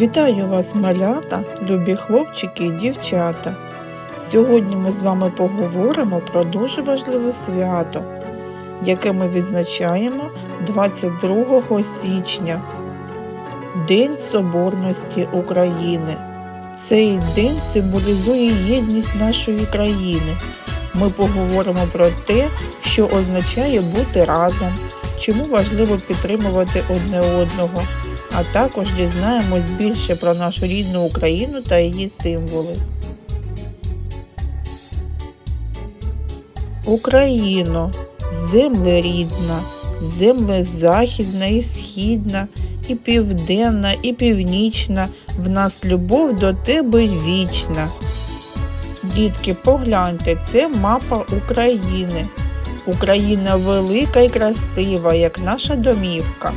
Вітаю вас, малята, любі хлопчики і дівчата. Сьогодні ми з вами поговоримо про дуже важливе свято, яке ми відзначаємо 22 січня День Соборності України. Цей день символізує єдність нашої країни. Ми поговоримо про те, що означає бути разом, чому важливо підтримувати одне одного а також дізнаємось більше про нашу рідну Україну та її символи. Україно, земле рідна, земле західна і східна, і південна, і північна, в нас любов до тебе вічна. Дітки, погляньте, це мапа України. Україна велика і красива, як наша домівка.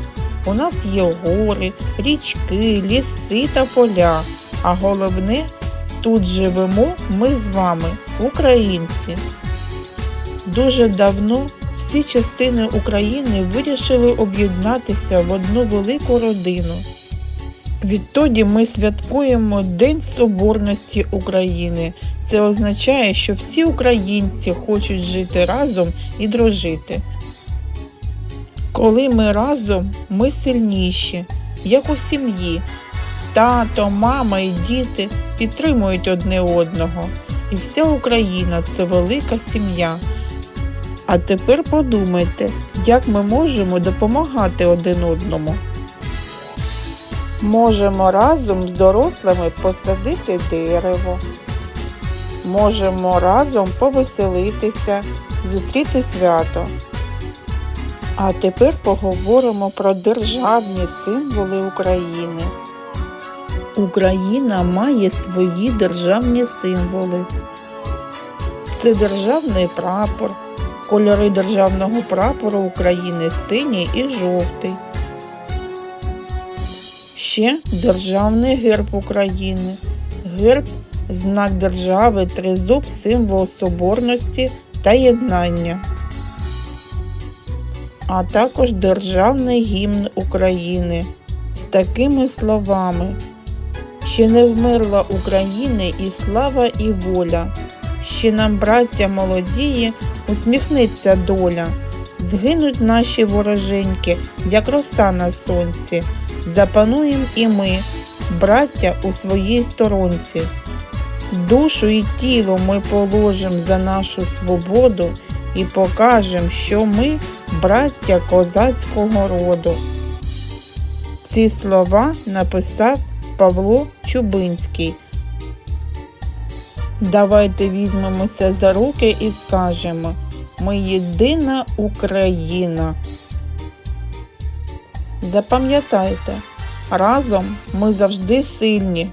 У нас є гори, річки, ліси та поля. А головне, тут живемо ми з вами, українці. Дуже давно всі частини України вирішили об'єднатися в одну велику родину. Відтоді ми святкуємо День Соборності України. Це означає, що всі українці хочуть жити разом і дружити. Коли ми разом, ми сильніші, як у сім'ї. Тато, мама і діти підтримують одне одного. І вся Україна це велика сім'я. А тепер подумайте, як ми можемо допомагати один одному. Можемо разом з дорослими посадити дерево. Можемо разом повеселитися, зустріти свято. А тепер поговоримо про державні символи України. Україна має свої державні символи. Це державний прапор, кольори державного прапору України синій і жовтий. Ще державний герб України. Герб знак держави, тризуб, символ соборності та єднання а також Державний гімн України з такими словами. Ще не вмерла України і слава, і воля, ще нам, браття молодії, усміхнеться доля, згинуть наші вороженьки, як роса на сонці, запануєм і ми, браття у своїй сторонці. Душу і тіло ми положим за нашу свободу і покажем, що ми браття козацького роду. Ці слова написав Павло Чубинський. Давайте візьмемося за руки і скажемо Ми єдина Україна. Запам'ятайте, разом ми завжди сильні.